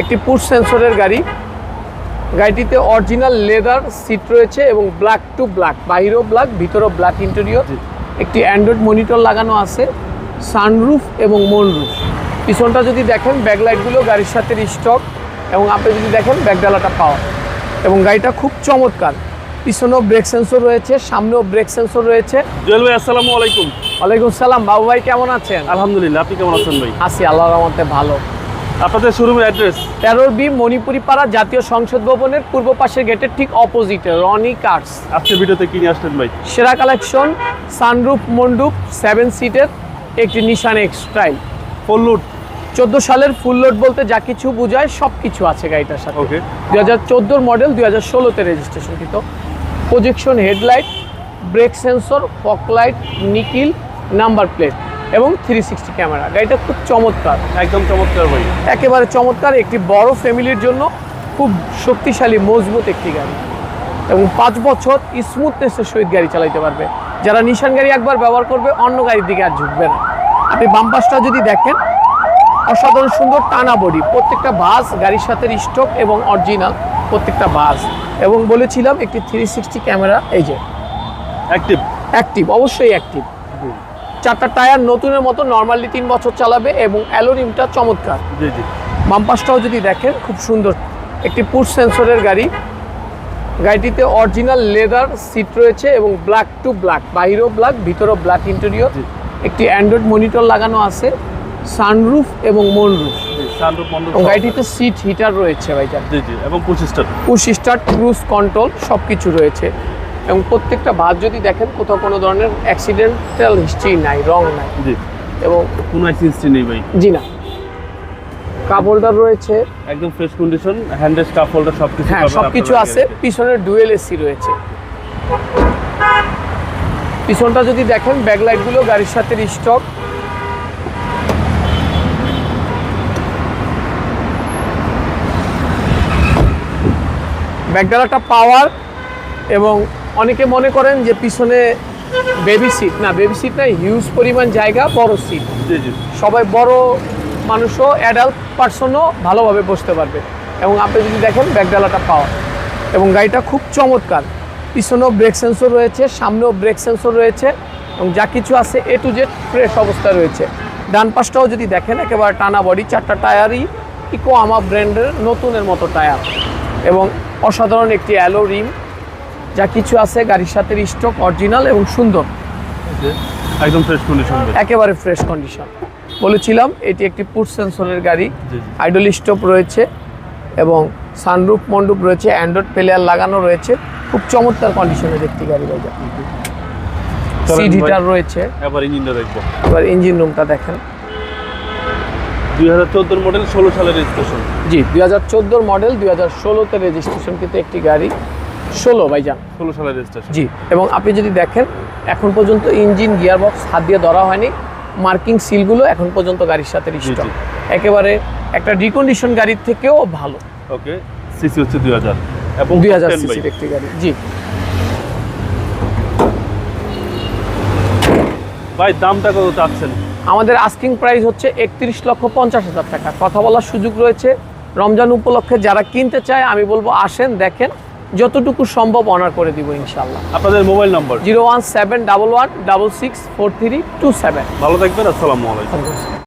একটি পুশ সেন্সরের গাড়ি। গাড়িটিতে অরিজিনাল লেদার সিট রয়েছে এবং ব্ল্যাক টু ব্ল্যাক বাইরেও ব্ল্যাক ভিতরেও ব্ল্যাক ইন্টেরিয়র একটি অ্যান্ড্রয়েড মনিটর লাগানো আছে সানরুফ এবং মনরুফ পিছনটা যদি দেখেন ব্যাকলাইটগুলো গাড়ির সাথে স্টক এবং আপনি যদি দেখেন ব্যাকডালাটা পাওয়া এবং গাড়িটা খুব চমৎকার। পিছনেও ব্রেক সেন্সর রয়েছে সামনেও ব্রেক সেন্সর রয়েছে। জুয়েল ভাই আসসালামু আলাইকুম। ওয়ালাইকুম সালাম বাবু ভাই কেমন আছেন? আলহামদুলিল্লাহ আপনি কেমন আছেন ভাই? আছি আল্লাহর রহমতে ভালো। আপনাদের শোরুমের অ্যাড্রেস তেরোর বি মণিপুরি পাড়া জাতীয় সংসদ ভবনের পূর্ব পাশের গেটের ঠিক অপোজিটে রনি কার্স আজকের ভিডিওতে কিনে আসলেন ভাই? সেরা কালেকশন সানরুফ মন্ডুপ সেভেন সিটের একটি নিশান এক্সট্রাইল ফল্লুট চোদ্দ সালের ফুল লোড বলতে যা কিছু বোঝায় সব কিছু আছে গাড়িটার সাথে। ওকে দুই হাজার চোদ্দোর মডেল দুই হাজার ষোলোতে রেজিস্ট্রেশন কিন্তু projection headlight brake sensor foglight nickel number plate এবং থ্রি সিক্সটি ক্যামেরা গাড়িটা খুব চমৎকার। একদম চমৎকার ভাই। একেবারে চমৎকার একটি বড় ফ্যামিলির জন্য খুব শক্তিশালী মজবুত একটি গাড়ি। এবং পাঁচ বছর স্মুথনেসের সহিত গাড়ি চালাইতে পারবে। যারা নিশান গাড়ি একবার ব্যবহার করবে অন্য গাড়ির দিকে আর ঝুঁকবে না। আপনি বাম্পাসটা যদি দেখেন অসাধারণ সুন্দর টানা বডি প্রত্যেকটা বাস গাড়ির সাথে স্টক এবং অরিজিনাল প্রত্যেকটা বাস এবং বলেছিলাম একটি থ্রি সিক্সটি ক্যামেরা এই যে। অ্যাক্টিভ অ্যাক্টিভ অবশ্যই অ্যাক্টিভ চারটা টায়ার নতুনের মতো নর্মালি তিন বছর চালাবে এবং অ্যালোরিমটা চমৎকার। জি জি। বাম্পাসটাও যদি দেখেন খুব সুন্দর। একটি পুশ সেন্সরের গাড়ি। গাড়িটিতে অরিজিনাল লেদার সিট রয়েছে এবং ব্ল্যাক টু ব্ল্যাক বাইরেও ব্ল্যাক ভিতরেও ব্ল্যাক ইন্টেরিয়র একটি অ্যান্ড্রয়েড মনিটর লাগানো আছে সানরুফ এবং মনরুফ গাড়িটিতে সিট হিটার রয়েছে ভাইজান। জি জি এবং পঁচিশটা পুশ স্টার্ট ক্রুজ কন্ট্রোল সব কিছু রয়েছে। এবং প্রত্যেকটা ভাত যদি দেখেন কোথাও কোনো ধরনের অ্যাক্সিডেন্টাল হিস্ট্রি নাই রং নাই। জি। এবং কোনো অ্যাক্সিডেন্ট নেই ভাই। জি না। কাপ হোল্ডার রয়েছে। একদম fresh condition handle stuff holder সব কিছু হ্যাঁ সব কিছু আছে। পিছনের ডুয়েল এসি রয়েছে। পিছনটা যদি দেখেন ব্যাকলাইটগুলো গাড়ির সাথে স্টক ব্যাকডালাটা পাওয়ার এবং অনেকে মনে করেন যে পিছনে বেবি সিট না বেবি সিট না হিউজ পরিমাণ জায়গা বড় সিট সবাই বড় মানুষও অ্যাডাল্ট পার্সনও ভালোভাবে বসতে পারবে। এবং আপনি যদি দেখেন ব্যাগডালাটা পাওয়া। এবং গাড়িটা খুব চমৎকার। পিছনেও ব্রেক সেন্সর রয়েছে সামনেও ব্রেক সেন্সর রয়েছে এবং যা কিছু আছে এ টু জেড ফ্রেশ অবস্থায় রয়েছে। ডান পাশটাও যদি দেখেন একেবারে টানা বডি চারটা টায়ারই ইকো আমা ব্র্যান্ডের নতুনের মতো টায়ার এবং অসাধারণ একটি অ্যালো রিম যা কিছু আছে গাড়ির সাথে স্টক অরিজিনাল এবং সুন্দর। একদম ফ্রেশ কন্ডিশন একেবারে ফ্রেশ কন্ডিশন বলেছিলাম এটি একটি পুট সেন্সরের গাড়ি। আইডল স্টপ রয়েছে এবং সানরুফ মন্ডুপ রয়েছে অ্যান্ড্রয়েড প্লেয়ার লাগানো রয়েছে। খুব চমৎকার কন্ডিশনের একটি গাড়ি ভাই চলেন সিট ভাই। হিটার রয়েছে। এবার ইঞ্জিনটা দেখব। এবার ইঞ্জিন রুমটা দেখেন। দুই মডেল ষোলো সালের রেজিস্ট্রেশন জি দুই মডেল দুই হাজার ষোলোতে রেজিস্ট্রেশন কিন্তু একটি গাড়ি। ষোলো ভাইজান। ষোলো সালের রেজিস্ট্রেশন জি এবং আপনি যদি দেখেন এখন পর্যন্ত ইঞ্জিন গিয়ারবক্স হাত দিয়ে ধরা হয়নি। মার্কিং সিলগুলো এখন পর্যন্ত গাড়ির সাথে স্টক একেবারে একটা রিকন্ডিশন গাড়ির থেকেও ভালো। ওকে সিসি হচ্ছে দুই হাজার। এবং দুই হাজার 10 by। সিসির একটি গাড়ি জি। ভাই দামটা কত চাচ্ছেন? আমাদের আস্কিং প্রাইস হচ্ছে একত্রিশ লক্ষ পঞ্চাশ হাজার টাকা। কথা বলার সুযোগ রয়েছে। রমজান উপলক্ষে যারা কিনতে চায় আমি বলব আসেন দেখেন। যতটুকু সম্ভব অনার করে দিব ইনশাল্লাহ আপনাদের mobile number zero one seven double one double six four three two seven. ভালো থাকবেন আসসালামু আলাইকুম।